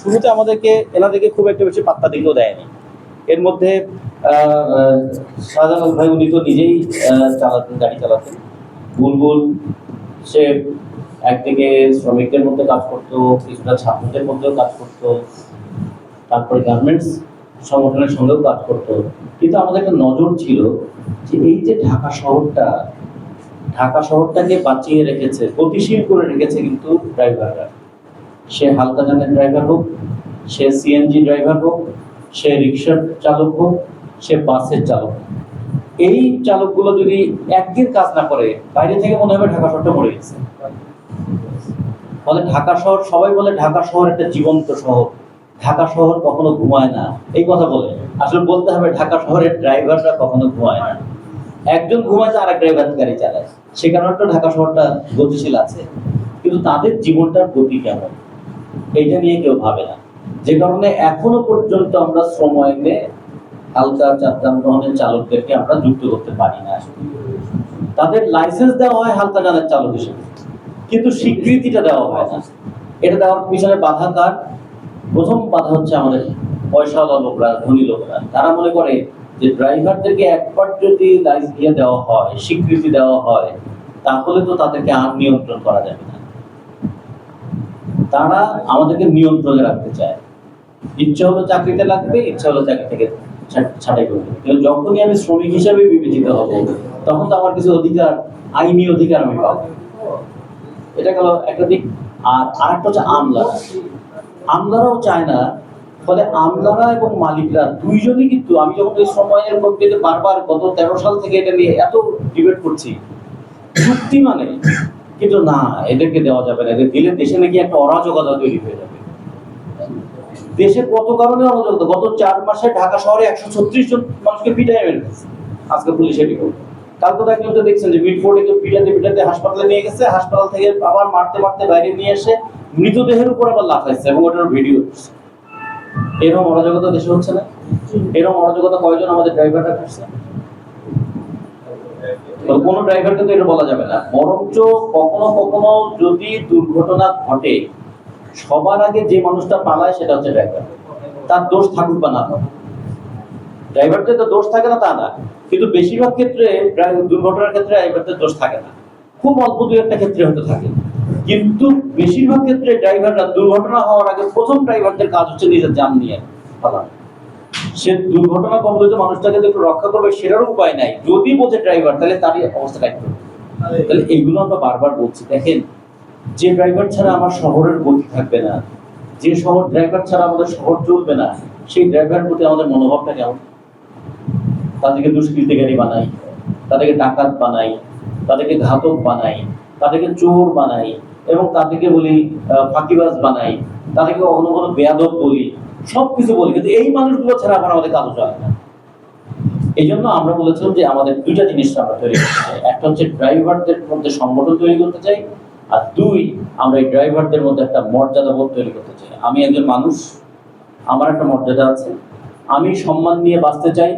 শুরুতে আমাদেরকে এনাদেরকে খুব একটা বেশি পাত্তা দিতেও দেয়নি। এর মধ্যে আহ, ভাই উনি তো নিজেই চালাতেন গাড়ি চালাতেন। বুলবুল সে একদিকে শ্রমিকদের মধ্যে কাজ করতো কিছুটা ছাত্রদের মধ্যেও কাজ করতো। তারপরে গার্মেন্টস সংগঠনের সঙ্গেও কাজ করতো। কিন্তু আমাদের একটা নজর ছিল যে এই যে ঢাকা শহরটা ঢাকা শহরটাকে বাঁচিয়ে রেখেছে গতিশীল করে রেখেছে কিন্তু ড্রাইভাররা সে হালকা যানের ড্রাইভার হোক, সে সিএনজি ড্রাইভার হোক, সে রিক্সার চালক হোক, সে বাসের চালক। এই চালকগুলো যদি একদিন কাজ না করে, বাইরে থেকে মনে হবে ঢাকা শহরটা মরে গেছে। ফলে ঢাকা শহর, সবাই বলে ঢাকা শহর একটা জীবন্ত শহর। ঢাকা শহর কখনো ঘুমায় না। এই কথা বলে। আসলে বলতে হবে ঢাকা শহরের ড্রাইভাররা কখনো ঘুমায় না। একজন ঘুমায় আর এক ড্রাইভার গাড়ি চালায়। সে কারণে তো ঢাকা শহরটা গতিশীল আছে। কিন্তু তাদের জীবনটার গতি কেমন? এইটা নিয়ে কেউ ভাবে না। যে কারণে এখনও পর্যন্ত আমরা শ্রম আইনে হালকা যানবাহনের চালকদেরকে আমরা যুক্ত করতে পারি না তাদের লাইসেন্স দেওয়া হয় হালকা যানের চালক হিসেবে। কিন্তু স্বীকৃতিটা দেওয়া হয় না। এটা দেওয়ার পিছনে বাধা কার? প্রথম বাধা হচ্ছে আমাদের পয়সাওয়ালা লোকরা, ধনী লোকরা। তারা মনে করে যে ড্রাইভারদেরকে একবার যদি লাইসেন্স দেওয়া হয়, স্বীকৃতি দেওয়া হয়, তাহলে তো তাদেরকে আর নিয়ন্ত্রণ করা যাবে তারা আমাদেরকে নিয়ন্ত্রণে রাখতে চায়। ইচ্ছা হলো চাকরিতে লাগবে, ইচ্ছা হলো চাকরি থেকে ছাঁটাই করবে। কিন্তু যখনই আমি শ্রমিক হিসাবে বিবেচিত হব, তখন তো আমার কিছু অধিকার, আইনি অধিকার আমি পাবো। এটা গেল একটা দিক। আর আরেকটা হচ্ছে আমলারা। আমলারাও চায় না, ফলে আমলারা এবং মালিকরা দুইজনই কিন্তু, আমি যখন এই সময়ের মধ্যে বারবার গত তেরো সাল থেকে এটা নিয়ে এত ডিবেট করছি যুক্তি মানে কিন্তু না, এদেরকে দেওয়া যাবে না। এদের দিলে দেশে নাকি একটা অরাজকতা তৈরি হয়ে যাবে। দেশে কত কারণে অরাজকতা? গত চার মাসে ঢাকা শহরে একশো ছত্রিশ জন মানুষকে পিটাই মেরে আজকে পুলিশ করবে কালকে তো একজন দেখছেন যে মিটফোর্ডে কেউ পিটাতে পিটাতে হাসপাতালে নিয়ে গেছে। হাসপাতাল থেকে আবার মারতে মারতে বাইরে নিয়ে এসে মৃতদেহের উপর আবার লাফাইছে এবং ওটার ভিডিও এরকম অরাজকতা দেশে হচ্ছে না। এরকম অরাজকতা কয়জন আমাদের ড্রাইভাররা করছে? তো কোনো ড্রাইভারকে তো এটা বলা যাবে না। বরঞ্চ কখনো কখনো যদি দুর্ঘটনা ঘটে, সবার আগে যে মানুষটা পালায় সেটা হচ্ছে ড্রাইভার তার দোষ থাকুক বা না থাকুক। ড্রাইভারদের তো দোষ থাকে না, তা না। কিন্তু বেশিরভাগ ক্ষেত্রে দুর্ঘটনার ক্ষেত্রে ড্রাইভারদের দোষ থাকে না। খুব অল্প দু একটা ক্ষেত্রে হয়তো থাকে। কিন্তু বেশিরভাগ ক্ষেত্রে ড্রাইভাররা দুর্ঘটনা হওয়ার আগে প্রথম ড্রাইভারদের কাজ হচ্ছে নিজের যান নিয়ে পালানো। সে দুর্ঘটনা কম কবলিত মানুষটাকে একটু রক্ষা করবে, সেটারও উপায় নাই। যদি বোঝে ড্রাইভার তাহলে তারই অবস্থা একটু তাহলে এইগুলো আমরা বারবার বলছি। দেখেন, যে ড্রাইভার ছাড়া আমার শহরের গতি থাকবে না, যে শহর ড্রাইভার ছাড়া আমাদের শহর চলবে না, সেই ড্রাইভার প্রতি আমাদের মনোভাবটা কেমন? তাদেরকে দুষ্কৃতিকারী বানাই, তাদেরকে ডাকাত বানাই, তাদেরকে ঘাতক বানাই, তাদেরকে চোর বানাই, এবং তাদেরকে বলি ফাঁকিবাজ বানাই, তাদেরকে কখনো কখনো বেয়াদব বলি সব কিছু বলি, কিন্তু এই মানুষগুলো ছাড়া আবার আমাদের কাজ চলে না। এই জন্য আমরা বলেছিলাম যে আমাদের দুইটা জিনিস আমরা তৈরি করতে চাই। একটা হচ্ছে ড্রাইভারদের মধ্যে সংগঠন তৈরি করতে চাই, আর দুই, আমরা এই ড্রাইভারদের মধ্যে একটা মর্যাদা বোধ তৈরি করতে চাই। আমি একজন মানুষ, আমার একটা মর্যাদা আছে, আমি সম্মান নিয়ে বাঁচতে চাই,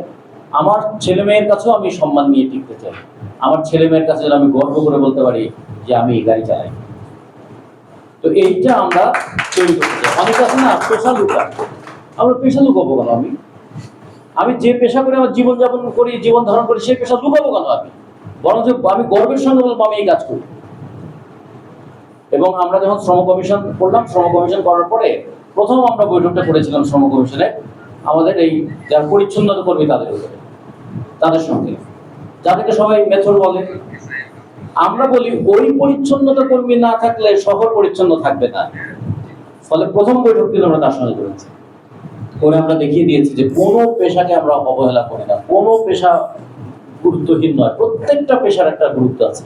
আমার ছেলে মেয়ের কাছেও আমি সম্মান নিয়ে টিকতে চাই। আমার ছেলে মেয়ের কাছে যেন আমি গর্ব করে বলতে পারি যে আমি এই গাড়ি চালাই। তো এইটা আমরা তৈরি করতে অনেক আছে না পেশা লুকা আমরা পেশা লুকাবো কেন আমি? আমি যে পেশা করে আমার জীবনযাপন করি, জীবন ধারণ করি, সেই পেশা লুকাবো কেন আমি? বরঞ্চ আমি গর্বের সঙ্গে বলব আমি এই কাজ করি। এবং আমরা যখন শ্রম কমিশন করলাম, শ্রম কমিশন করার পরে প্রথম আমরা বৈঠকটা করেছিলাম শ্রম কমিশনে। আমাদের এই যারা পরিচ্ছন্নতা কর্মী তাদের তাদের সঙ্গে। যাদেরকে সবাই মেথর বলে। আমরা বলি, ওই পরিচ্ছন্নতা কর্মী না থাকলে শহর পরিচ্ছন্ন থাকবে না। ফলে প্রথম বৈঠক কিন্তু আমরা তার সঙ্গে করেছি। করে আমরা দেখিয়ে দিয়েছি যে কোনো পেশাকে আমরা অবহেলা করি না। কোনো পেশা গুরুত্বহীন নয়। প্রত্যেকটা পেশার একটা গুরুত্ব আছে।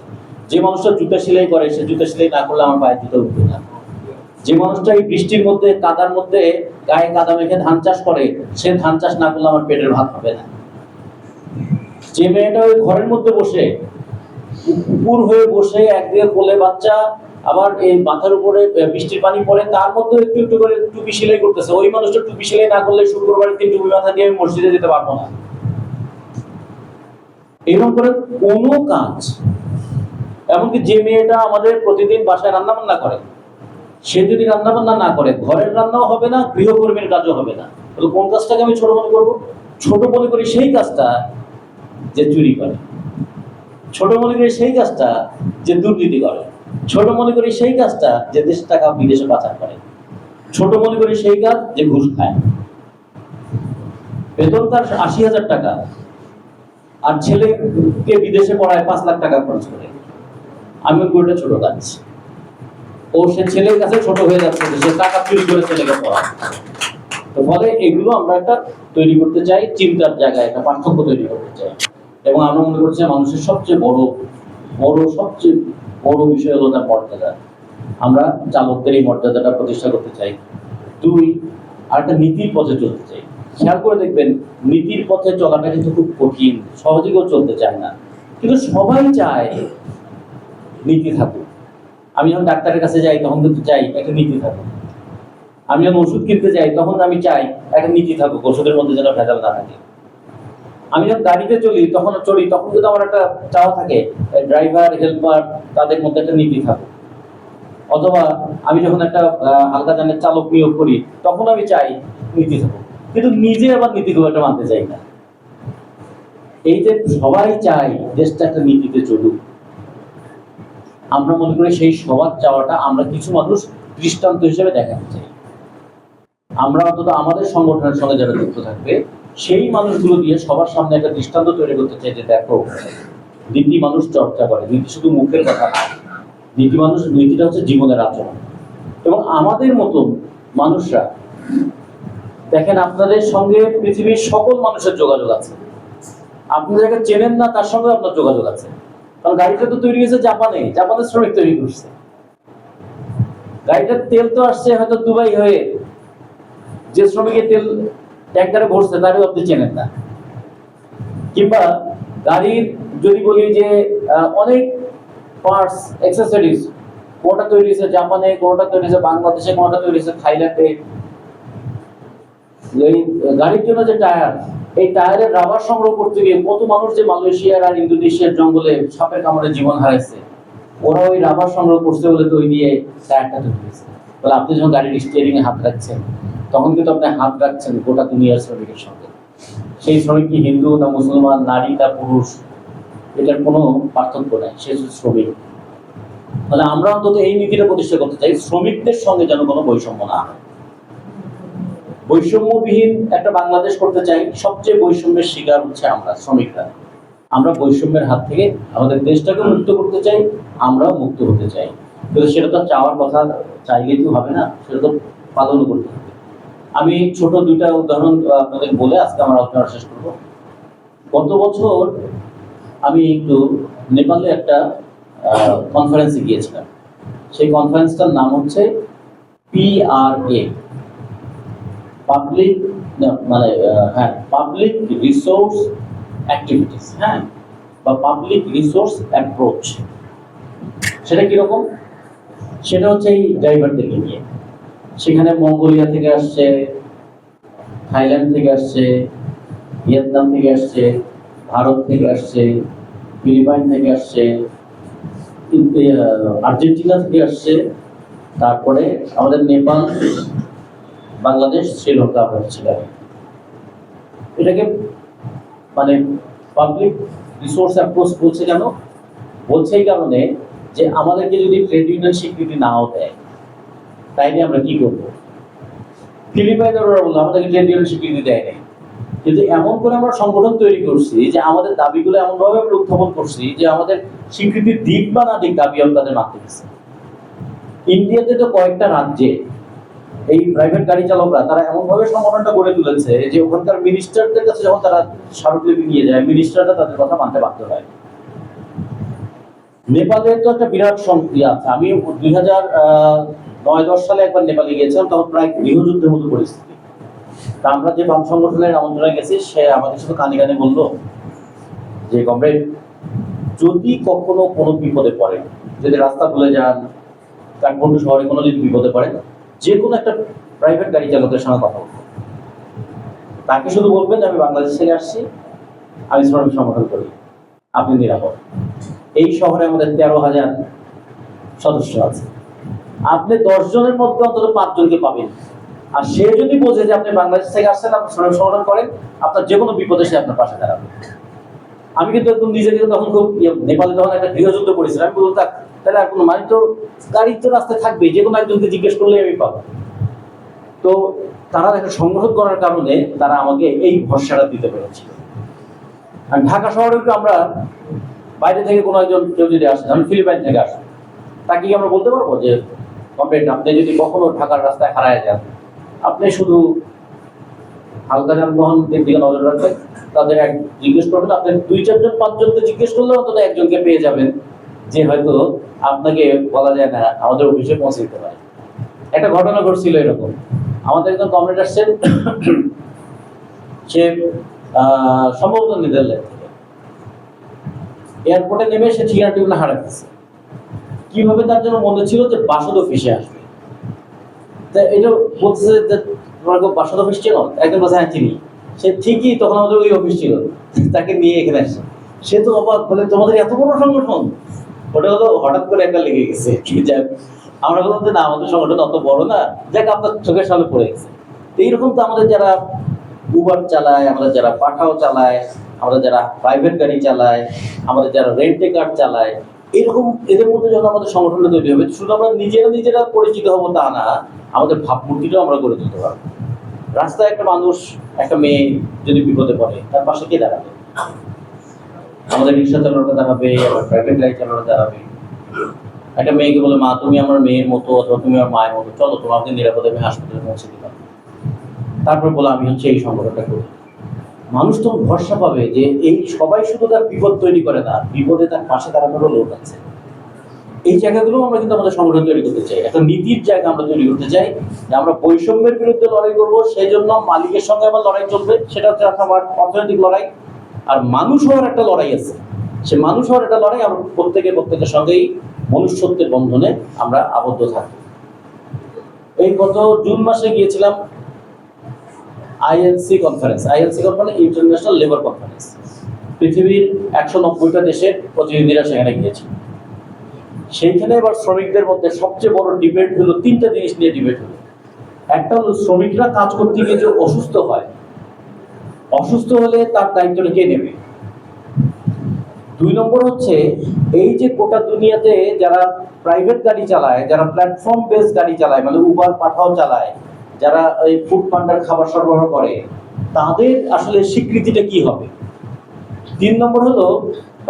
যে মানুষটা জুতা সেলাই করে, সে জুতা সেলাই না করলে আমার পায়ে জুতো উঠবে না। যে মানুষটা এই বৃষ্টির মধ্যে, কাদার মধ্যে, গায়ে কাদা মেখে ধান চাষ করে, সে ধান চাষ না করলে আমার পেটের ভাত হবে না। যে মেয়েটা ওই ঘরের মধ্যে বসে কুকুর হয়ে বসে একদিকে কোলে বাচ্চা আবার এই মাথার উপরে বৃষ্টির পানি পড়ে, তার মধ্যে একটু একটু করে টুপি সেলাই করতেছে। ওই মানুষটা টুপি সেলাই না করলে শুক্রবারের দিন টুপি মাথা দিয়ে আমি মসজিদে যেতে পারব না। এরকম করে কোনো কাজ, এমনকি যে মেয়েটা আমাদের প্রতিদিন বাসায় রান্না বান্না করে, সে যদি রান্না বান্না না করে, ঘরের রান্নাও হবে না, গৃহকর্মীর কাজও হবে না। তাহলে কোন কাজটাকে আমি ছোট মনে করব? ছোট মনে করি সেই কাজটা যে চুরি করে। ছোট মনে করি সেই কাজটা যে দুর্নীতি করে। ছোট মনে করি সেই কাজটা যে দেশ টাকা বিদেশে পাচার করে। ছোট মনে করি সেই কাজ যে ঘুষ খায়। বেতন তার আশি হাজার টাকা। আর ছেলেকে বিদেশে পড়ায় পাঁচ লাখ টাকা খরচ করে। আমি ওটা ছোট কাজ। ও সে ছেলের কাছে ছোট হয়ে যাচ্ছে সে টাকা চুরি করে ছেলেকে পড়ায়। তো ফলে এগুলো আমরা একটা তৈরি করতে চাই, চিন্তার জায়গায় একটা পার্থক্য তৈরি করতে চাই। এবং আমরা মনে করছি মানুষের সবচেয়ে বড় বড় সবচেয়ে বড় বিষয় হলো তার মর্যাদা। আমরা চালকদের এই মর্যাদাটা প্রতিষ্ঠা করতে চাই। দুই, আর একটা নীতির পথে চলতে চাই। খেয়াল করে দেখবেন, নীতির পথে চলাটা কিন্তু খুব কঠিন সহজে কেউ চলতে চায় না। কিন্তু সবাই চায় নীতি থাকুক। আমি যখন ডাক্তারের কাছে যাই, তখন কিন্তু চাই একটা নীতি থাকুক। আমি যখন ওষুধ কিনতে যাই, তখন আমি চাই একটা নীতি থাকুক, ওষুধের মধ্যে যেন ভেজাল না থাকে। আমি যখন গাড়িতে চলি, তখন চলি, তখন কিন্তু আমার একটা চাওয়া থাকে ড্রাইভার হেল্পার তাদের মধ্যে একটা নীতি থাকুক অথবা আমি যখন একটা হালকা যানের চালক নিয়োগ করি, তখন আমি চাই নীতি থাকুক। কিন্তু নিজে আবার নীতি খুব একটা মানতে চাই না। এই যে সবাই চাই দেশটা একটা নীতিতে চলুক। আমরা মনে করি সেই সবার চাওয়াটা আমরা কিছু মানুষ দৃষ্টান্ত হিসেবে দেখাতে চাই। আমরা অন্তত আমাদের সংগঠনের সঙ্গে যারা যুক্ত থাকবে সেই মানুষগুলো দিয়ে সবার সামনে একটা দৃষ্টান্ত তৈরি করতে চাই যে দেখো নীতি মানুষ চর্চা করে। নীতি শুধু মুখের কথা না নীতি মানুষ নীতিটা হচ্ছে জীবনের আচরণ। এবং আমাদের মতো মানুষরা, দেখেন আপনাদের সঙ্গে পৃথিবীর সকল মানুষের যোগাযোগ আছে। আপনি যাকে চেনেন না, তার সঙ্গে আপনার যোগাযোগ আছে। কারণ গাড়িটা তো তৈরি হয়েছে জাপানে, জাপানের শ্রমিক তৈরি করছে। গাড়িটার তেল তো আসছে হয়তো দুবাই হয়ে। যে শ্রমিকের তেল ট্যাঙ্কারে ভরছে তারও আপনি চেনেন না। কিংবা গাড়ির যদি বলি যে অনেক পার্টস অ্যাক্সেসরিজ কোনটা তৈরি হয়েছে জাপানে, কোনটা তৈরি হয়েছে বাংলাদেশে, কোনটা তৈরি হয়েছে থাইল্যান্ডে। এই গাড়ির জন্য যে টায়ার এই টায়ারের রাবার সংগ্রহ করতে গিয়ে কত মানুষ যে মালয়েশিয়ার আর ইন্দোনেশিয়ার জঙ্গলে সাপের কামড়ে জীবন হারাইছে ওরা ওই রাবার সংগ্রহ করছে বলে তো ওই দিয়ে টায়ারটা তৈরি হয়েছে। তাহলে আপনি যখন গাড়ির স্টিয়ারিং এ হাত রাখছেন তখন কিন্তু আপনি হাত রাখছেন, গোটা দুনিয়ার শ্রমিকের সঙ্গে। সেই শ্রমিক কি হিন্দু না মুসলমান, নারী না পুরুষ? এটার কোনো পার্থক্য নাই, সে শ্রমিক। তাহলে আমরা অন্তত এই নীতিটা প্রতিষ্ঠা করতে চাই, শ্রমিকদের সঙ্গে যেন কোনো বৈষম্য না বৈষম্যবিহীন একটা বাংলাদেশ করতে চাই, সবচেয়ে বৈষম্যের শিকার হচ্ছে আমরা, শ্রমিকরা। আমরা বৈষম্যের হাত থেকে আমাদের দেশটাকে মুক্ত করতে চাই, আমরাও মুক্ত হতে চাই। কিন্তু সেটা তো চাওয়ার কথা চাইলেই তো হবে না, সেটা তো পালনও করতে হবে। আমি ছোট দুইটা উদাহরণ আপনাদের বলে আজকে আমার আলোচনা শেষ করব। গত বছর আমি একটু নেপালে একটা কনফারেন্সে গিয়েছিলাম। সেই কনফারেন্সটার নাম হচ্ছে পিআরএ পাবলিক মানে হ্যাঁ পাবলিক রিসোর্স অ্যাক্টিভিটিস হ্যাঁ বা পাবলিক রিসোর্স অ্যাপ্রোচ সেটা কীরকম? সেটা হচ্ছে এই ড্রাইভারদেরকে নিয়ে। সেখানে মঙ্গোলিয়া থেকে আসছে, থাইল্যান্ড থেকে আসছে, ভিয়েতনাম থেকে আসছে, ভারত থেকে আসছে, ফিলিপাইন থেকে আসছে আর্জেন্টিনা থেকে আসছে, তারপরে আমাদের নেপাল, বাংলাদেশ, শ্রীলঙ্কা হচ্ছিল এটাকে মানে পাবলিক রিসোর্স অ্যাপ্রোচ বলছে কেন? বলছে এই কারণে যে আমাদেরকে যদি ট্রেড ইউনিয়ন স্বীকৃতি নাও দেয় তাইলে আমরা কি করব? ফিলিপাইনের ওরা বলল, আমাদেরকে ট্রেড স্বীকৃতি দেয় নাই। কিন্তু এমন করে আমরা সংগঠন তৈরি করছি যে আমাদের দাবিগুলো এমন ভাবে আমরা উত্থাপন করছি যে আমাদের স্বীকৃতি দিক বা না দিক দাবি আমরা তাদের মানতে গেছে। ইন্ডিয়াতে তো কয়েকটা রাজ্যে এই প্রাইভেট গাড়ি চালকরা তারা এমন ভাবে সংগঠনটা গড়ে তুলেছে যে ওখানকার মিনিস্টারদের কাছে যখন তারা স্মারকলিপি নিয়ে যায় মিনিস্টাররা তাদের কথা মানতে বাধ্য হয়। নেপালের তো একটা বিরাট সংক্রিয়া আছে। আমি দুই হাজার নয় দশ সালে একবার নেপালে গিয়েছিলাম, তখন প্রায় গৃহযুদ্ধের মতো পরিস্থিতি। তা আমরা যে বাম সংগঠনের আমন্ত্রণে গেছি, সে আমাদের সাথে কানে কানে বলল যে, কমরেড, যদি কখনো কোনো বিপদে পড়ে, যদি রাস্তা ভুলে যান, কাঠমান্ডু শহরে কোনো যদি বিপদে পড়ে যে কোনো একটা প্রাইভেট গাড়ি চালকের সঙ্গে কথা বলব তাকে শুধু বলবেন, আমি বাংলাদেশ থেকে আসছি, আমি শ্রমিক সংগঠন করি, আপনি নিরাপদ। এই শহরে আমাদের তেরো হাজার সদস্য আছে। আপনি দশ জনের মধ্যে অন্তত পাঁচজনকে পাবেন। আর সে যদি বোঝে যে আপনি বাংলাদেশ থেকে আসছেন আপনি শ্রমিক সংগঠন করেন আপনার যে কোনো বিপদে সে আপনার পাশে দাঁড়াবে। আমি কিন্তু একদম নিজেকে তখন খুব ইয়ে, নেপালে তখন একটা গৃহযুদ্ধ করেছিলাম। আমি বলতাম "থাক, তাহলে আর কোনো মানে তো গাড়ি তো রাস্তায় থাকবেই যে কোনো একজনকে জিজ্ঞেস করলে আমি পাবো। তো তারা একটা সংগ্রহ করার কারণে তারা আমাকে এই ভরসাটা দিতে পেরেছিল। আর ঢাকা শহরে আমরা বাইরে থেকে কোনো একজন কেউ যদি আসে আমি ফিলিপাইন থেকে আসি তাকে কি আমরা বলতে পারব যে কমপ্লেন আপনি যদি কখনো ঢাকার রাস্তায় হারায় যান, আপনি শুধু হালকা যানবাহনের দিকে নজর রাখবেন। তাদের এক জিজ্ঞেস করবেন, আপনি দুই চারজন, পাঁচজনকে জিজ্ঞেস করলে অন্তত একজনকে পেয়ে যাবেন, যে হয়তো আপনাকে বলা যায় না, আমাদের অফিসে পৌঁছে দিতে পারে। একটা ঘটনা ঘটছিল এরকম। আমাদের একজন কমরেড আসছেন, সে সম্ভবত নেদারল্যান্ড থেকে। এয়ারপোর্টে নেমে সে ঠিকানা টিকানা হারাতেছে কীভাবে তার জন্য মনে ছিল যে বাসদ অফিসে আসবে? এটা বলতেছে বাসদ অফিস ছিল একজন হ্যাঁ চিনি। সে ঠিকই তখন আমাদের ওই অফিস ছিল। তাকে নিয়ে এখানে আসছে। সে তো অবাক, বলে, তোমাদের এত বড় সংগঠন? ওটা হলো হঠাৎ করে একটা লেগে গেছে। আমরা বললাম যে, না, আমাদের সংগঠন অত বড় না। আপনার চোখের সামনে পড়ে গেছে। এইরকম তো আমাদের যারা উবার চালায়, আমাদের যারা পাঠাও চালায়, আমাদের যারা প্রাইভেট গাড়ি চালায়, আমাদের যারা রেন্টে কার চালায় এরকম এদের মধ্যে যখন আমাদের সংগঠনটা তৈরি হবে, শুধু আমরা নিজেরা নিজেরা পরিচিত হব তা না, আমাদের ভাবমূর্তিটাও আমরা গড়ে তুলতে পারব। রাস্তায় একটা মানুষ, একটা মেয়ে যদি বিপদে পড়ে, তার পাশে কে দাঁড়াবে? আমাদের রিক্সা চালানোটা দাঁড়াবে, আবার প্রাইভেট গাড়ি চালানোটা দাঁড়াবে। একটা মেয়েকে বলে, মা, তুমি আমার মেয়ের মতো অথবা তুমি আমার মায়ের মতো, চলো তোমাকে নিরাপদে আমি হাসপাতালে পৌঁছে দিলাম। তারপর বলে, আমি হচ্ছে এই সংগঠনটা করি। মানুষ তখন ভরসা পাবে যে এই সবাই শুধু তার বিপদ তৈরি করে না, বিপদে তার পাশে দাঁড়ানোরও লোক আছে। এই জায়গাগুলো আমরা কিন্তু আমাদের সংগঠন তৈরি করতে চাই। একটা নীতির জায়গা আমরা তৈরি করতে চাই যে আমরা বৈষম্যের বিরুদ্ধে লড়াই করব সেই জন্য মালিকের সঙ্গে আমার লড়াই চলবে, সেটা হচ্ছে আমার অর্থনৈতিক লড়াই। আর মানুষ হওয়ার একটা লড়াই আছে। সে মানুষ হওয়ার একটা লড়াই আমরা প্রত্যেকে প্রত্যেকের সঙ্গেই মনুষ্যত্বের বন্ধনে আমরা আবদ্ধ থাকি। এই গত জুন মাসে গিয়েছিলাম ILC conference ILC conference international labour conference পৃথিবীর একশো নব্বইটা দেশের প্রতিনিধিরা সেখানে গিয়েছে। সেইখানে এবার শ্রমিকদের মধ্যে সবচেয়ে বড় ডিবেট হলো, তিনটা জিনিস নিয়ে ডিবেট হলো। একটা হলো শ্রমিকরা কাজ করতে গিয়ে যে অসুস্থ হয়, অসুস্থ হলে তার দায়িত্বটা কে নেবে? দুই নম্বর হচ্ছে, এই যে গোটা দুনিয়াতে যারা প্রাইভেট গাড়ি চালায়, যারা প্ল্যাটফর্ম বেস গাড়ি চালায় মানে উবার পাঠাও চালায় যারা এই ফুড পান্ডার খাবার সরবরাহ করে, তাদের আসলে স্বীকৃতিটা কি হবে? তিন নম্বর হলো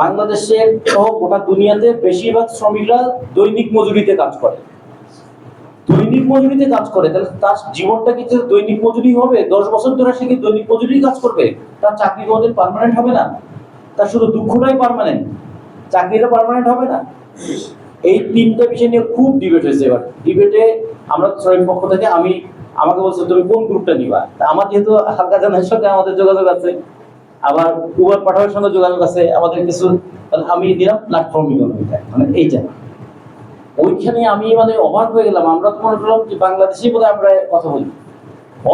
বাংলাদেশের সহ গোটা দুনিয়াতে বেশিরভাগ শ্রমিকরা দৈনিক মজুরিতে কাজ করে। দৈনিক মজুরিতে কাজ করে, তাহলে তার জীবনটা কি দৈনিক মজুরি হবে? দশ বছর ধরে সে কি দৈনিক মজুরি কাজ করবে? তার চাকরি কোনোদিন পার্মানেন্ট হবে না? তার শুধু দুঃখটাই পারমানেন্ট চাকরিটা পারমানেন্ট হবে না? এই তিনটা বিষয় নিয়ে খুব ডিবেট হয়েছে এবার। ডিবেটে আমরা শ্রমিক পক্ষ থেকে আমি আমাকে বলছে, তুমি কোন গ্রুপটা নিবা? আমার যেহেতু হালকা জানার সঙ্গে আমাদের যোগাযোগ আছে, আবার উবার পাঠানোর সঙ্গে যোগাযোগ আছে, আমাদের কিছু আমি দিলাম প্ল্যাটফর্ম মানে এইটা। ওইখানে আমি মানে অবাক হয়ে গেলাম, আমরা তো মনে করলাম যে বাংলাদেশি বোধহয় আমরা কথা বলি।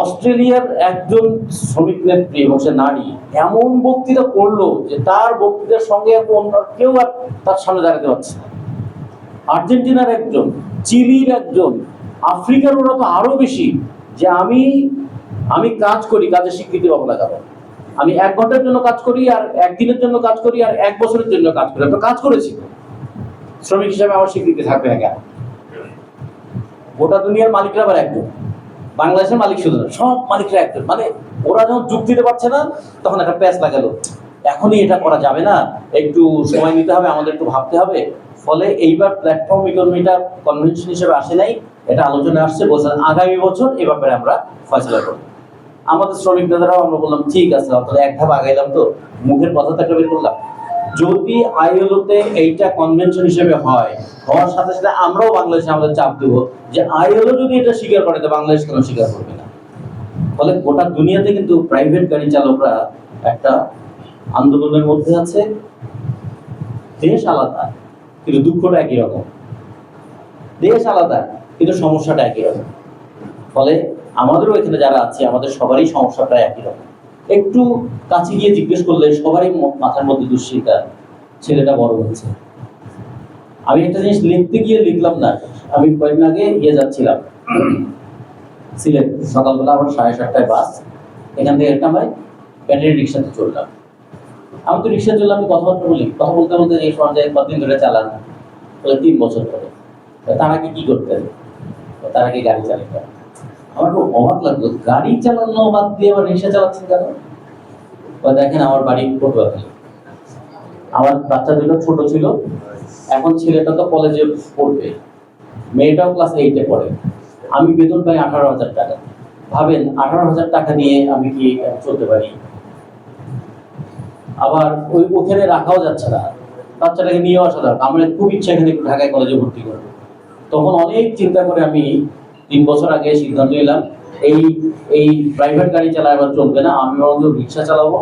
অস্ট্রেলিয়ার একজন শ্রমিক নেত্রী এবং সে নারী এমন বক্তৃতা করল যে তার বক্তৃতার সঙ্গে অন্য কেউ আর তার সামনে দাঁড়াতে পারছে না। আর্জেন্টিনার একজন, চিলির একজন আফ্রিকার ওরা তো আরও বেশি যে আমি আমি কাজ করি, কাজের স্বীকৃতি পাবো না কারণ আমি এক ঘণ্টার জন্য কাজ করি আর একদিনের জন্য কাজ করি আর এক বছরের জন্য কাজ করি। আমি কাজ করেছি। শ্রমিক হিসাবে আমার স্বীকৃতি থাকবে কেন গোটা দুনিয়ার মালিকরা আবার একজন। বাংলাদেশের মালিক শুধু সব মালিকরা একজন। মানে ওরা যখন যুগ দিতে পারছে না, তখন একটা প্যাচ লাগালো। এখনই এটা করা যাবে না। একটু সময় নিতে হবে, আমাদের একটু ভাবতে হবে। ফলে এইবার প্ল্যাটফর্ম ইকোনমিটা কনভেনশন হিসেবে আসে নাই। এটা আলোচনায় আসছে, বলছেন আগামী বছর এ ব্যাপারে আমরা ফয়সলা করব। আমাদের শ্রমিক নেতারাও আমরা বললাম, ঠিক আছে অন্তত এক ধাপ আগাইলাম তো, মুখের কথা তো একটা বের করলাম। যদি আইএলওতে এইটা কনভেনশন হিসেবে হয়, হওয়ার সাথে সাথে আমরাও বাংলাদেশে আমাদের চাপ দেবো যে আইএলও যদি এটা স্বীকার করে, তো বাংলাদেশ কেন স্বীকার করবে না? ফলে গোটা দুনিয়াতে কিন্তু প্রাইভেট গাড়ি চালকরা একটা আন্দোলনের মধ্যে আছে। দেশ আলাদা, কিন্তু দুঃখটা একই রকম। দেশ আলাদা। কিন্তু সমস্যাটা একই রকম। ফলে আমাদেরও এখানে যারা আছে, আমাদের সবারই সমস্যাটা একই রকম। একটু কাছে গিয়ে জিজ্ঞেস করলে সবারই মাথার মধ্যে দুশ্চিন্তা, ছেলেটা বড় হচ্ছে আমি একটা জিনিস লিখতে গিয়ে লিখলাম না, আমি কয়েকদিন আগে ইয়ে যাচ্ছিলাম। সিলেট, সকালবেলা আমার সাড়ে সাতটায় বাস, এখান থেকে একটা আমি ব্যাটারি রিক্সাতে চললাম আমি তো রিক্সা চললাম আমি কথাবার্তা বলি, কথা বলতে বলতে এই সমাজে কতদিন ধরে চালান? তিন বছর ধরে। তার আগে কি করতেন? তার আগে গাড়ি চালাতেন আমার খুব অবাক লাগল গাড়ি চালানো বাদ দিয়ে আবার রিক্সা চালাচ্ছেন কেন? বলে, দেখেন আমার বাড়ি পটুয়াখালী। আমার বাচ্চা দুটো ছোট ছিল এখন ছেলেটা তো কলেজে পড়বে। মেয়েটাও ক্লাস এইটে পড়ে। আমি বেতন পাই আঠারো হাজার টাকা। ভাবেন আঠারো হাজার টাকা নিয়ে আমি কি চলতে পারি? আবার ওই ওখানে রাখাও যাচ্ছে না। বাচ্চাটাকে নিয়েও আসা দরকার আমার খুব ইচ্ছা এখানে ঢাকায় কলেজে ভর্তি করব তখন অনেক চিন্তা করে আমি তিন বছর আগে সিদ্ধান্ত নিলাম, এই এই প্রাইভেট গাড়ি চালায় আবার চলবে না, আমি বরং রিক্সা চালাবো।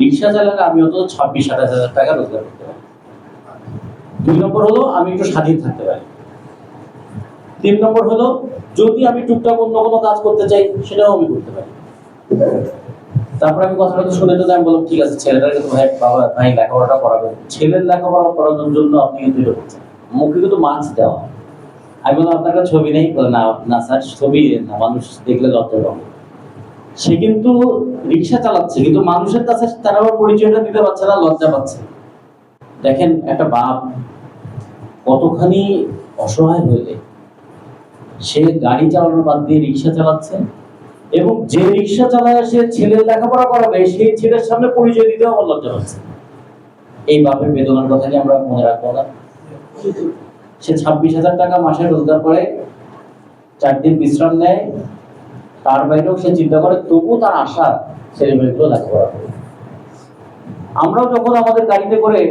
রিক্সা চালালে আমি অত ছাব্বিশ সাতাশ হাজার টাকা রোজগার করতে পারি। দুই নম্বর হলো আমি একটু স্বাধীন থাকতে পারি। তিন নম্বর হলো যদি আমি টুকটাক অন্য কোনো কাজ করতে চাই, সেটাও আমি করতে পারি। তারপর আমি কথাটা তো শুনে তো আমি বললাম, ঠিক আছে, ছেলেটাকে তো ভাই, বাবা, ভাই, লেখাপড়াটা করাবেন। ছেলের লেখাপড়া করানোর জন্য আপনি কিন্তু মুখে কিন্তু মাছ দেওয়া আমি বললাম, আপনার কাছে ছবি নেই? না না স্যার, ছবি না, মানুষ দেখলে লজ্জা পাবে সে কিন্তু রিক্সা চালাচ্ছে, কিন্তু মানুষের কাছে তারা আবার পরিচয়টা দিতে পারছে না, লজ্জা পাচ্ছে। দেখেন, একটা বাপ কতখানি অসহায় হইলে, সে গাড়ি চালানোর বাদ দিয়ে রিক্সা চালাচ্ছে এবং যে রিক্সা চালায় সে ছেলের লেখাপড়া করাবে সেই ছেলের সামনে পরিচয় দিতে আমার লজ্জা পাচ্ছে। এই বাপের বেদনার কথা কি আমরা মনে রাখব না? সে ছাব্বিশ হাজার টাকা মাসে রোজগার করে চার দিন বিশ্রাম নেয়। তার বাইরেও সে চিন্তা করে তবুও তার আশা ছেলে মেয়েগুলো লেখাপড়া করবে আমরাও যখন আমাদের গাড়িতে করে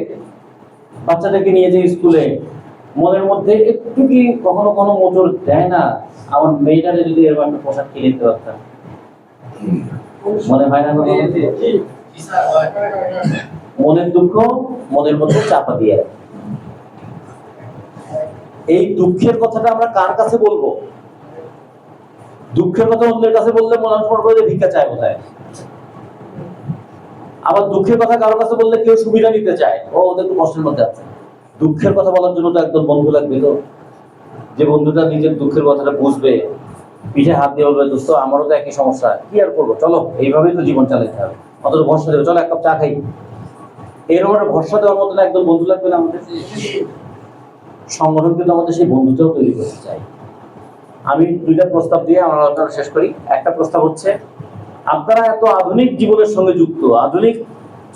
বাচ্চাদেরকে নিয়ে যাই স্কুলে মনের মধ্যে একটু কি কখনো কোনো মোটর দেয় না? আমার মেয়েটারে যদি এরকম একটা পোশাক কিনে দিতে পারতাম। মনে হয় না মনের দুঃখ মনের মধ্যে চাপা দিয়ে রাখে। এই দুঃখের কথাটা আমরা কার কাছে বলব? দুঃখের কথা অন্যের কাছে বললে মনে করে যে ভিক্ষা চায় বোধহয়। আবার দুঃখের কথা কারোর কাছে বললে কেউ সুবিধা নিতে চায়। ও, ওদের তো কষ্টের মধ্যে আছে। দুঃখের কথা বলার জন্য তো একদম বন্ধু লাগবে তো। যে বন্ধুটা নিজের দুঃখের কথাটা বুঝবে, পিঠে হাত দিয়ে বলবে, দোস্ত, আমারও তো একই সমস্যা, কি আর করব? চলো, এইভাবেই তো জীবন চালাতে হবে। অথচ ভরসা দেবে, চলো এক কাপ চা খাই। এরকম একটা ভরসা দেওয়ার মতন একদম বন্ধু লাগবে না আমাদের। সংগঠন কিন্তু আমাদের সেই বন্ধুটাও তৈরি করতে চাই আমি দুইটা প্রস্তাব দিয়ে আমার আলোচনা শেষ করি। একটা প্রস্তাব হচ্ছে, আপনারা এত আধুনিক জীবনের সঙ্গে যুক্ত, আধুনিক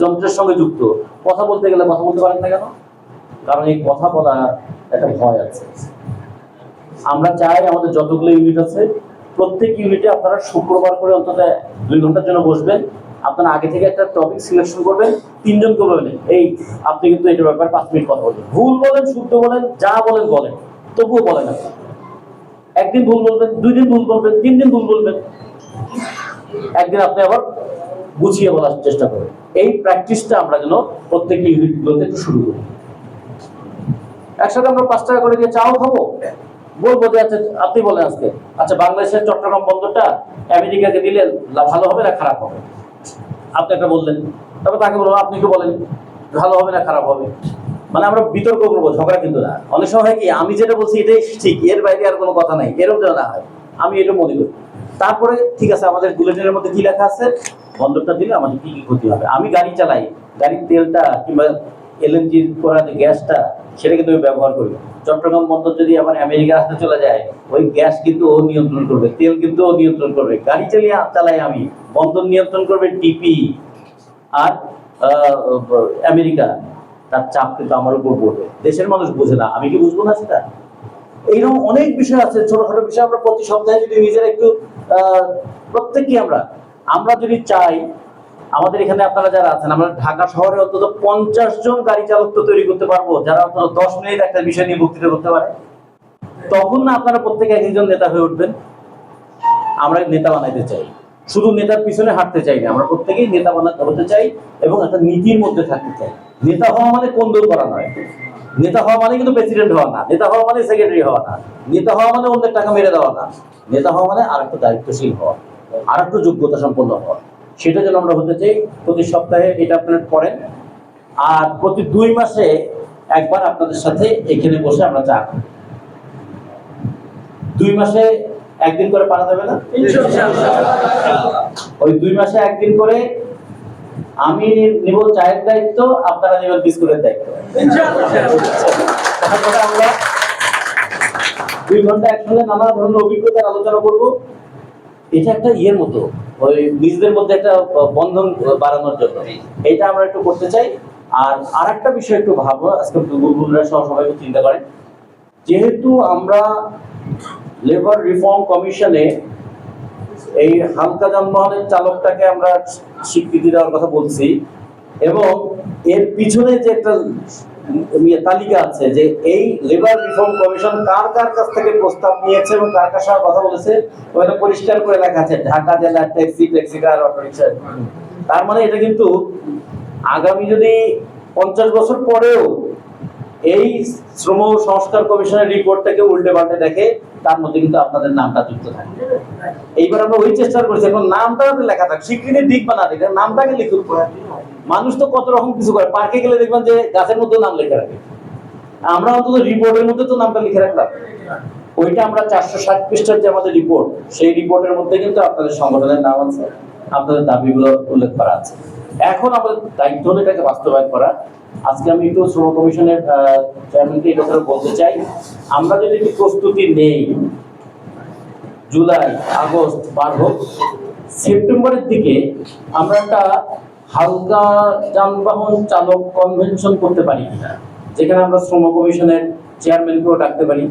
যন্ত্রের সঙ্গে যুক্ত, কথা বলতে গেলে কথা বলতে পারেন না কেন? কারণ এই কথা বলার একটা ভয় আছে। আমরা চাই আমাদের যতগুলো ইউনিট আছে, প্রত্যেক ইউনিটে আপনারা শুক্রবার করে অন্তত দুই ঘণ্টার জন্য বসবেন। আপনারা আগে থেকে একটা টপিক সিলেকশন করবেন তিনজনকে বলবেন, এই, আপনি কিন্তু এটার ব্যাপারে পাঁচ মিনিট কথা বলবেন। ভুল বলেন, শুদ্ধ বলেন, যা বলেন বলেন, তবুও বলেন আপনি। একদিন ভুল বলবেন, দুই দিন ভুল বলবেন, তিন দিন ভুল বলবেন। একদিন আপনি আবার গুছিয়ে বলার চেষ্টা করবেন। এই প্র্যাকটিসটা আমরা যেন প্রত্যেক ইউনিটগুলোতে একটু শুরু করি। একসাথে আমরা পাঁচ টাকা করে দিয়ে চাও খাব? বলব যে আচ্ছা আপনি বলেন আজকে। আচ্ছা বাংলাদেশের চট্টগ্রাম বন্দরটা আমেরিকাকে দিলে ভালো হবে না খারাপ হবে? আপনি একটা বললেন, তারপর তাকে বললাম, আপনি একটু বলেন, ভালো হবে না খারাপ হবে? মানে আমরা বিতর্ক করব, ঝগড়া কিন্তু না। অনেক সময় হয় কি, আমি যেটা বলছি এটাই ঠিক, এর বাইরে আর কোনো কথা নাই, এরকম যেন না হয়। আমি এটা মনে করি। তারপরে ঠিক আছে, আমাদের বুলেটিনের মধ্যে কি লেখা আছে? বন্দরটা দিলে আমাদের কি কি ক্ষতি হবে? আমি গাড়ি চালাই, গাড়ির তেলটা কিংবা এলএনজি করা যে গ্যাসটা, সেটা কিন্তু ব্যবহার করবে চট্টগ্রাম বন্দর যদি আবার আমেরিকার হাতে চলে যায়, ওই গ্যাস কিন্তু ও নিয়ন্ত্রণ করবে, তেল কিন্তু ও নিয়ন্ত্রণ করবে, গাড়ি চালিয়ে চালাই আমি, বন্দর নিয়ন্ত্রণ করবে টিপি আর আমেরিকা। তার চাপ কিন্তু আমার উপর পড়বে। দেশের মানুষ বোঝে না, আমি কি বুঝব না সেটা? এইরকম অনেক বিষয় আছে, ছোটখাটো বিষয় আমরা প্রতি সপ্তাহে যদি নিজেরা একটু প্রত্যেককে আমরা আমরা যদি চাই আমাদের এখানে আপনারা যারা আছেন, আমরা ঢাকা শহরে অন্তত পঞ্চাশ জন গাড়ি চালক তো তৈরি করতে পারব, যারা অন্তত দশ মিনিট একটা বিষয় নিয়ে বক্তৃতা করতে পারে। তখন না আপনারা প্রত্যেকে একজন নেতা হয়ে উঠবেন। আমরা নেতা বানাইতে চাই। শুধু নেতার পিছনে হাঁটতে চাই না, আমরা প্রত্যেকেই নেতা বানাতে হতে চাই এবং একটা নীতির মধ্যে থাকতে চাই। নেতা হওয়া মানে কোন্দল করা নয়। নেতা হওয়া মানে কিন্তু প্রেসিডেন্ট হওয়া না। নেতা হওয়া মানে সেক্রেটারি হওয়া না। নেতা হওয়া মানে অন্যের টাকা মেরে দেওয়া না। নেতা হওয়া মানে আর একটু দায়িত্বশীল হওয়া আর একটু যোগ্যতা সম্পন্ন হওয়া। সেটা যেন আমরা হতে চাই প্রতি সপ্তাহে এটা আপনারা পড়েন আর প্রতি দুই মাসে একবার আপনাদের সাথে এখানে বসে আমরা চা। দুই মাসে একদিন করে পারা যাবে না? ওই দুই মাসে একদিন করে আমি নিব চায়ের দায়িত্ব আপনারা নেবেন বিস্কুটের দায়িত্ব। তারপরে আমরা দুই ঘণ্টা একসঙ্গে নানা ধরনের অভিজ্ঞতার আলোচনা করব। এটা একটা ইয়ের মতো। ওই নিজেদের মধ্যে একটা বন্ধন বাড়ানোর জন্য। এটা আমরা একটু করতে চাই। আর আরেকটা বিষয় একটু ভাবো আজকে বুলবুলরা সহ সবাই একটু চিন্তা করেন। যেহেতু আমরা লেবার রিফর্ম কমিশনে এই হালকা যানবাহনের চালকটাকে আমরা স্বীকৃতি দেওয়ার কথা বলছি এবং এর পিছনে যে একটা তালিকা আছে যে এই লেবার রিফর্ম কমিশন কার কার কাছ থেকে প্রস্তাব নিয়েছে এবং কার কার কথা বলেছে? পরিষ্কার করে লেখা আছে, Dhaka taxi taxi car auto rickshaw তার মানে এটা কিন্তু আগামী যদি পঞ্চাশ বছর পরেও এই শ্রম সংস্কার কমিশনের রিপোর্টটাকে উল্টে পাল্টে দেখে, তার মধ্যে কিন্তু আপনাদের নামটা যুক্ত থাকে এইবার আমরা ওই চেষ্টা করছি, এখন নামটা লেখা থাকে স্বীকৃতির দিক বা না দিক, নামটাকে লিখুন। মানুষ তো কত রকম কিছু করে। পার্কে গেলে দেখবেন যে গাছের মধ্যে নাম লেখা রাখে। আমরা অন্তত রিপোর্টের মধ্যে তো নামটা লিখে রাখলাম। ওইটা আমরা চারশো ষাট পৃষ্ঠার যে আমাদের রিপোর্ট সেই রিপোর্টের মধ্যে কিন্তু আপনাদের সংগঠনের নাম আছে, আপনাদের দাবিগুলো উল্লেখ করা আছে। এখন আমাদের দায়িত্ব হলো এটাকে বাস্তবায়ন করা। আজকে আমি একটু শ্রম কমিশনের চেয়ারম্যানকে এই কথাটা বলতে চাই। আমরা যদি একটু প্রস্তুতি নেই, জুলাই, আগস্ট পার হোক, সেপ্টেম্বরের দিকে আমরা একটা হালকা যানবাহন চালক কনভেনশন করতে পারি কিনা, যেখানে আমরা শ্রম কমিশনের চেয়ারম্যানকেও ডাকতে পারি।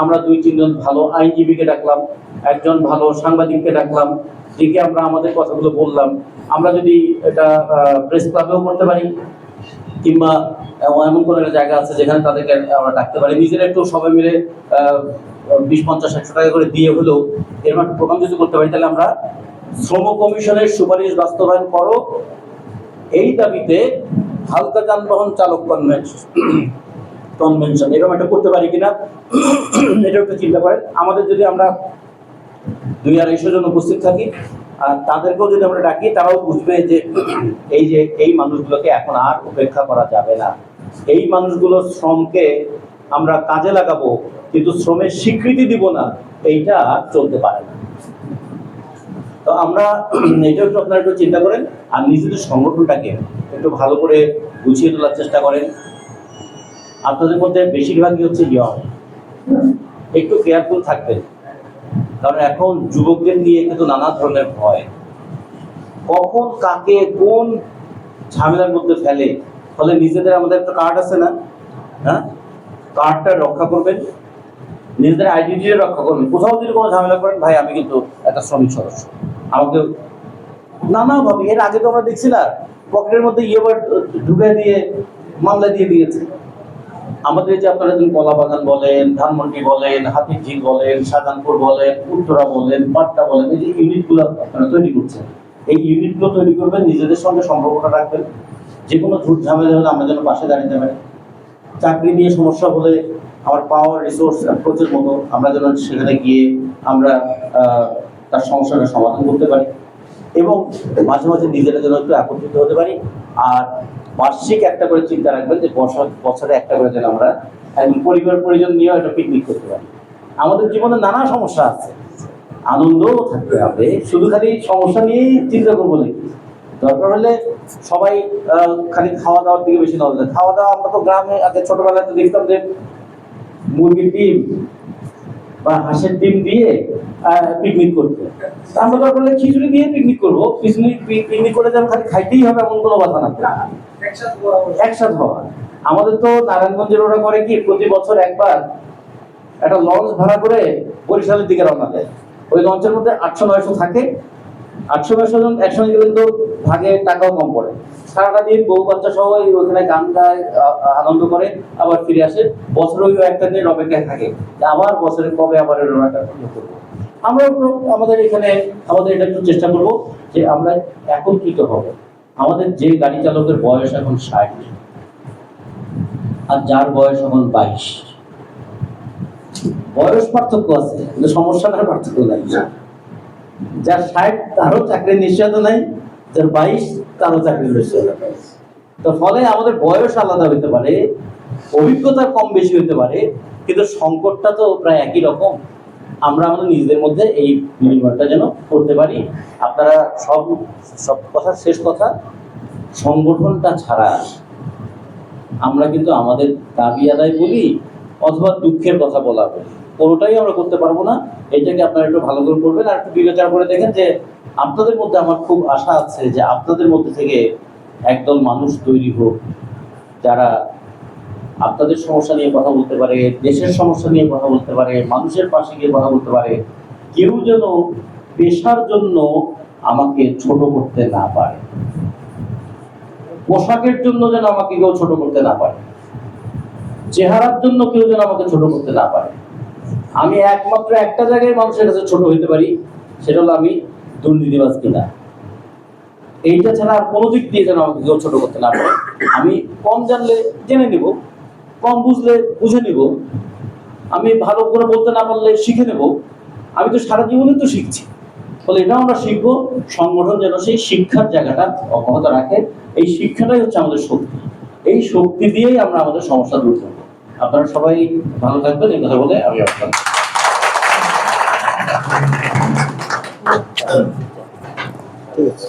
আমরা দুই, তিনজন ভালো আইনজীবীকে ডাকলাম, একজন ভালো সাংবাদিককে ডাকলাম ডেকে আমরা আমাদের কথাগুলো বললাম। আমরা যদি এটা প্রেস ক্লাবেও করতে পারি, কিংবা এমন কোনো একটা জায়গা আছে যেখানে তাদেরকে আমরা ডাকতে পারি। নিজেরা একটু সবাই মিলে বিশ, পঞ্চাশ, একশো টাকা করে দিয়ে হলেও এরকম একটা প্রোগ্রাম যদি করতে পারি, তাহলে আমরা শ্রম কমিশনের সুপারিশ বাস্তবায়ন করো এই দাবিতে হালকা যানবাহন চালক কনভেনশন কনভেনশন এরকম একটা করতে পারি কিনা এটা একটু চিন্তা করেন। আমাদের যদি আমরা দুই আড়াইশো জন উপস্থিত থাকি, আর তাদেরকেও যদি আমরা ডাকি, তারাও বুঝবে যে এই যে এই মানুষগুলোকে এখন আর উপেক্ষা করা যাবে না। এই মানুষগুলোর শ্রমকে আমরা কাজে লাগাবো, কিন্তু শ্রমের স্বীকৃতি দিব না, এইটা চলতে পারে না। তো আমরা এটা একটু আপনারা একটু চিন্তা করেন আর নিজেদের সংগঠনটাকে একটু ভালো করে গুছিয়ে তোলার চেষ্টা করেন। আপনাদের মধ্যে বেশিরভাগই হচ্ছে ইয়ং একটু কেয়ারফুল থাকবেন। কারণ এখন যুবকদের নিয়ে কিন্তু নানা ধরনের ভয়। কখন, কাকে, কোন ঝামেলার মধ্যে ফেলে? ফলে নিজেদের আমাদের একটা কার্ড আছে না? হ্যাঁ? কার্ডটা রক্ষা করবেন। নিজেদের আইডেন্টি রক্ষা করবেন কোথাও যদি কোনো ঝামেলা করেন, ভাই, আমি কিন্তু একটা শ্রমিক সদস্য। আমাকে নানাভাবে, এর আগে তো আমরা দেখছি না, পকেটের মধ্যে ইয়েবার ঢুকে দিয়ে, মামলা দিয়ে দিয়েছে। আমাদের যে আপনারা যদি কলা বাগান বলেন, ধানমন্ডি বলেন হাতিঝিল বলেন, শাহজাহানপুর বলেন, উত্তরা বলেন পাট্টা বলেন, এই যে ইউনিটগুলো আপনারা তৈরি করছেন, এই ইউনিটগুলো তৈরি করবেন, নিজেদের সঙ্গে সম্পর্কটা রাখবেন। যে কোনো ঝুট ঝামেলা হলে আমরা যেন পাশে দাঁড়িয়ে পারি চাকরি নিয়ে সমস্যা হলে আমার পাওয়ার রিসোর্স অ্যাপ্রোচের মতো আমরা যেন সেখানে গিয়ে আমরা তার সমস্যাটা সমাধান করতে পারি। এবং মাঝে মাঝে নিজেরা যেন একটু একত্রিত হতে পারি। আর বার্ষিক একটা করে চিন্তা রাখবেন যে বছর, বছরে একটা করে যেন আমরা পরিবার, পরিজন নিয়েও একটা পিকনিক করতে পারি। আমাদের জীবনে নানা সমস্যা আছে। আনন্দও থাকতে হবে। শুধু খালি সমস্যা নিয়েই চিন্তা করব দরকার হলে সবাই খালি খাওয়া দাওয়ার দিকে বেশি নজর দেয় খাওয়া দাওয়া আমরা তো গ্রামে আগে ছোটবেলায় তো দেখতাম যে মুরগির ডিম বা হাঁসের ডিম দিয়ে পিকনিক করতে। আমরা দরকার হলে খিচুড়ি দিয়ে পিকনিক করব। পিকনিক পিকনিক করে যেন খালি খাইতেই হবে, এমন কোনো কথা না। একসাথে হওয়া। আমাদের তো নারায়ণগঞ্জের ওরা করে কি, প্রতি বছর একবার একটা লঞ্চ ভাড়া করে বরিশালের দিকে রওনা দেয়। ওই লঞ্চের মধ্যে আটশো, নয়শো থাকে। আটশো নয়শো জন একসঙ্গে গেলে তো ভাগে টাকাও কম পড়ে। সারাটা দিন বউ বাচ্চা সহ ওখানে গান গায় আনন্দ করে, আবার ফিরে আসে। বছরে ওই একটা দিন অপেক্ষায় থাকে। আবার বছরে কবে আবার এরকম আমরা আমাদের এখানে, আমাদের এটা একটু চেষ্টা করব যে আমরা একত্রিত হব। আমাদের যে গাড়ি চালকের বয়স এখন ষাট। আর যার বয়স এখন বাইশ। বয়স পার্থক্য আছে, কিন্তু সমস্যাটার পার্থক্য নাই। যার ষাট তারও চাকরির নিশ্চয়তা নাই, যার বাইশ তারও চাকরির নিশ্চয়তা তো ফলে আমাদের বয়স আলাদা হতে পারে, অভিজ্ঞতা কম বেশি হতে পারে, কিন্তু সংকটটা তো প্রায় একই রকম। আমরা আমাদের নিজেদের মধ্যে এই বিনিময়টা যেন করতে পারি। আপনারা সব সব কথা, শেষ কথা, সংগঠনটা ছাড়া আমরা কিন্তু আমাদের দাবি আদায় বলি অথবা দুঃখের কথা বলা বলি কোনোটাই আমরা করতে পারব না। এটাকে আপনারা একটু ভালো করে করবেন আর একটু বিবেচনা করে দেখেন যে আপনাদের মধ্যে আমার খুব আশা আছে যে আপনাদের মধ্যে থেকে একদল মানুষ তৈরি হোক যারা আপনাদের সমস্যা নিয়ে কথা বলতে পারে, দেশের সমস্যা নিয়ে কথা বলতে পারে, মানুষের পাশে গিয়ে কথা বলতে পারে, কেউ যেন পেশার জন্য আমাকে ছোট করতে না পারে। পোশাকের জন্য যেন আমাকে কেউ ছোট করতে না পারে। চেহারার জন্য কেউ যেন আমাকে ছোট করতে না পারে। আমি একমাত্র একটা জায়গায় মানুষের কাছে ছোট হইতে পারি, সেটা হলো আমি দুর্নীতিবাজ কিনা। এইটা ছাড়া আর কোনো দিক দিয়ে যেন আমাকে কেউ ছোট করতে না পারে। আমি কম জানলে জেনে নিব, কম বুঝলে বুঝে নিব। আমি ভালো করে বলতে না পারলে শিখে নেব। আমি তো সারা জীবনে তো শিখছি। ফলে এটাও আমরা শিখব, সংগঠন যেন সেই শিক্ষার জায়গাটা অব্যাহত রাখে। এই শিক্ষাটাই হচ্ছে আমাদের শক্তি। এই শক্তি দিয়েই আমরা আমাদের সমস্যা দূর করব আপনারা সবাই ভালো থাকবেন এই কথা বলে আমি আপনার ঠিক আছে।